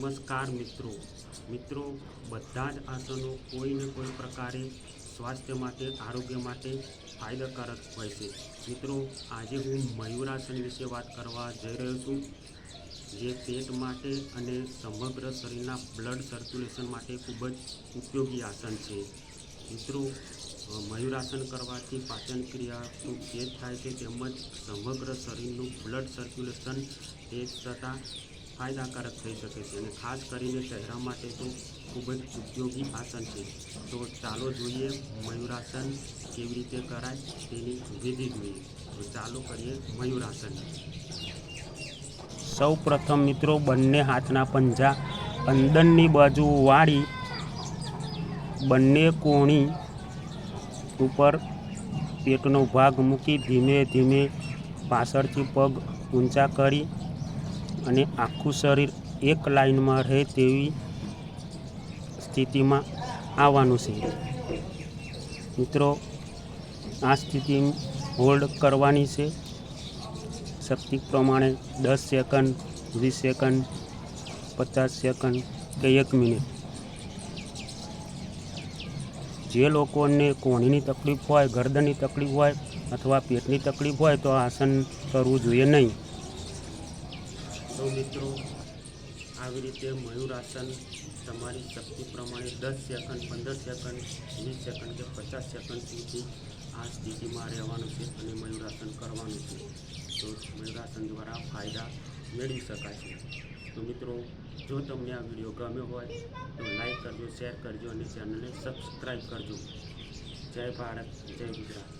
નમસ્કાર મિત્રો. મિત્રો, બધા જ આસનો કોઈ ને કોઈ પ્રકારે સ્વાસ્થ્ય માટે, આરોગ્ય માટે ફાયદાકારક હોય છે. મિત્રો, આજે હું મયુરાસન વિશે વાત કરવા જઈ રહ્યો છું, જે પેટ માટે અને સમગ્ર શરીરના બ્લડ સર્ક્યુલેશન માટે ખૂબ જ ઉપયોગી આસન છે. મિત્રો મયુરાસન કરવાથી પાચન ક્રિયાનું તેજ થાય છે, તેમજ સમગ્ર શરીરનું બ્લડ સર્ક્યુલેશન તેજ થતાં ફાયદાકારક થઈ શકે છે અને ખાસ કરીને ચહેરા માટે તો ખૂબ જ ઉપયોગી આસન છે. તો ચાલો જોઈએ મયુરાસન કેવી રીતે કરાય તેની વિધિ જોઈએ. તો ચાલો કરીએ મયુરાસન સૌ પ્રથમ મિત્રો બંને હાથના પંજા અંદરની બાજુ વાળી બંને કોણી ઉપર પેટનો ભાગ મૂકી ધીમે ધીમે પાછળથી પગ ઊંચા કરી અને આખું શરીર એક લાઈનમાં રહે તેવી સ્થિતિમાં આવવાનું છે. મિત્રો, આ સ્થિતિ હોલ્ડ કરવાની છે. શક્તિ પ્રમાણે દસ સેકન્ડ, વીસ સેકન્ડ, પચાસ સેકન્ડ કે એક મિનિટ. જે લોકોને કોણીની તકલીફ હોય ગરદનની તકલીફ હોય અથવા પેટની તકલીફ હોય તો આસન કરવું જોઈએ નહીં. તો મિત્રો, આવી રીતે મયુરાસન તમારી શક્તિ પ્રમાણે દસ સેકન્ડ પંદર સેકન્ડ વીસ સેકન્ડ કે પચાસ સેકન્ડ સુધી આ સ્થિતિમાં રહેવાનું છે અને મયુરાસન કરવાનું છે. તો મયુરાસન દ્વારા ફાયદા મેળવી શકાય છે. તો મિત્રો, જો તમને આ વીડિયો ગમ્યો હોય, તો લાઈક કરજો, શેર કરજો અને ચેનલને સબસ્ક્રાઈબ કરજો. જય ભારત, જય ગુજરાત.